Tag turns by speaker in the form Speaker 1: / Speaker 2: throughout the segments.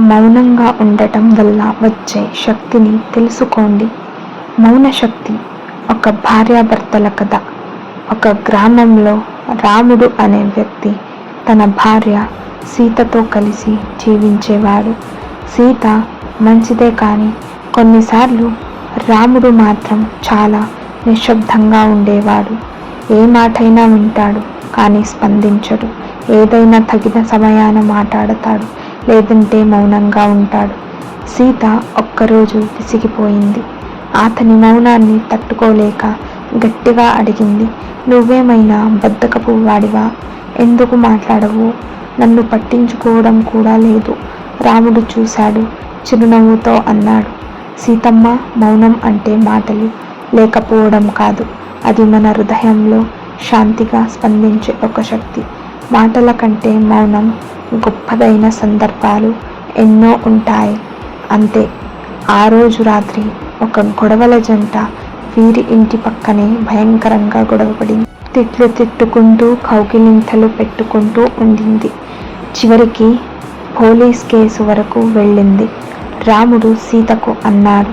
Speaker 1: మౌనంగా ఉండటం వల్ల వచ్చే శక్తిని తెలుసుకోండి. మౌన శక్తి ఒక భార్యాభర్తల కథ. ఒక గ్రామంలో రాముడు అనే వ్యక్తి తన భార్య సీతతో కలిసి జీవించేవాడు. సీత మంచిదే కానీ కొన్నిసార్లు రాముడు మాత్రం చాలా నిశ్శబ్దంగా ఉండేవాడు. ఏ మాటైనా వింటాడు కానీ స్పందించడు. ఏదైనా తగిన సమయాన మాట్లాడతాడు. లేదంటే మౌనంగా ఉంటాడు. సీత ఒక్కరోజు విసిగిపోయింది. అతని మౌనాన్ని తట్టుకోలేక గట్టిగా అడిగింది నువ్వేమైనా బద్దకపు వాడివా? ఎందుకు మాట్లాడవు? నన్ను పట్టించుకోవడం కూడా లేదు రాముడు చూశాడు చిరునవ్వుతో అన్నాడు. సీతమ్మ మౌనం అంటే మాటలు లేకపోవడం కాదు. అది మన హృదయంలో శాంతిగా స్పందించే ఒక శక్తి. మాటల కంటే మౌనం గొప్పదైన సందర్భాలు ఎన్నో ఉంటాయి. అంతే ఆ రోజు రాత్రి ఒక గొడవల జంట వీరి ఇంటి పక్కనే భయంకరంగా గొడవపడింది. తిట్లు తిట్టుకుంటూ కౌకిలింతలు పెట్టుకుంటూ ఉండింది. చివరికి పోలీస్ కేసు వరకు వెళ్ళింది. రాముడు సీతకు అన్నాడు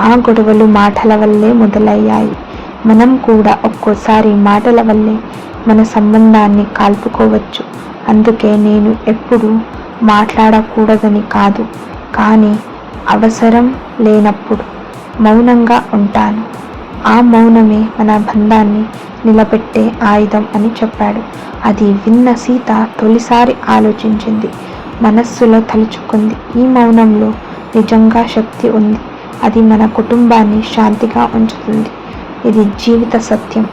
Speaker 1: ఆ గొడవలు మాటల వల్లే మొదలయ్యాయి. మనం కూడా ఒక్కోసారి మాటల వల్లే మన సంబంధాన్ని కాల్పుకోవచ్చు. అందుకే నేను ఎప్పుడూ మాట్లాడకూడదని కాదు కానీ అవసరం లేనప్పుడు మౌనంగా ఉంటాను. ఆ మౌనమే మన బంధాన్ని నిలబెట్టే ఆయుధం అని చెప్పాడు. అది విన్న సీత తొలిసారి ఆలోచించింది. మనస్సులో తలుచుకుంది ఈ మౌనంలో నిజంగా శక్తి ఉంది. అది మన కుటుంబాన్ని శాంతిగా ఉంచుతుంది. ఇది జీవిత సత్యం.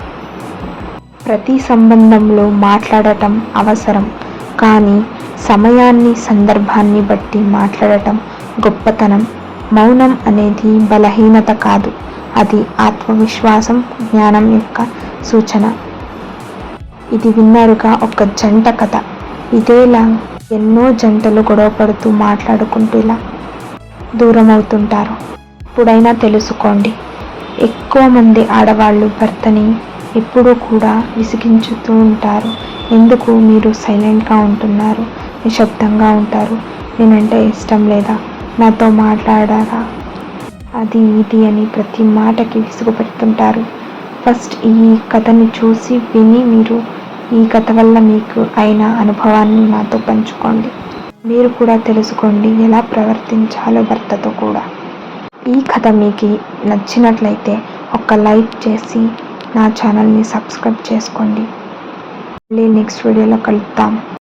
Speaker 1: ప్రతి సంబంధంలో మాట్లాడటం అవసరం కానీ సమయాన్ని సందర్భాన్ని బట్టి మాట్లాడటం గొప్పతనం. మౌనం అనేది బలహీనత కాదు అది ఆత్మవిశ్వాసం జ్ఞానం యొక్క సూచన. ఇది విన్నారుగా ఒక జంట కథ. ఇదేలా ఎన్నో జంటలు గొడవపడుతూ మాట్లాడుకుంటూ ఇలా దూరం అవుతుంటారు ఇప్పుడైనా తెలుసుకోండి. ఎక్కువ మంది ఆడవాళ్ళు భర్తని ఎప్పుడూ కూడా విసిగించుతూ ఉంటారు. ఎందుకు మీరు సైలెంట్గా ఉంటున్నారు? నిశ్శబ్దంగా ఉంటారు. నేనంటే ఇష్టం లేదా? నాతో మాట్లాడారా? అది ఇది అని ప్రతి మాటకి విసుగుపెడుతుంటారు. ఫస్ట్ ఈ కథని చూసి విని మీరు ఈ కథ వల్ల మీకు అయిన అనుభవాన్ని నాతో పంచుకోండి. మీరు కూడా తెలుసుకోండి ఎలా ప్రవర్తించాలో భర్తతో కూడా. ఈ కథ మీకు నచ్చినట్లయితే ఒక లైక్ చేసి నా ఛానల్ని సబ్స్క్రైబ్ చేసుకోండి. మళ్ళీ నెక్స్ట్ వీడియోలో కలుద్దాం.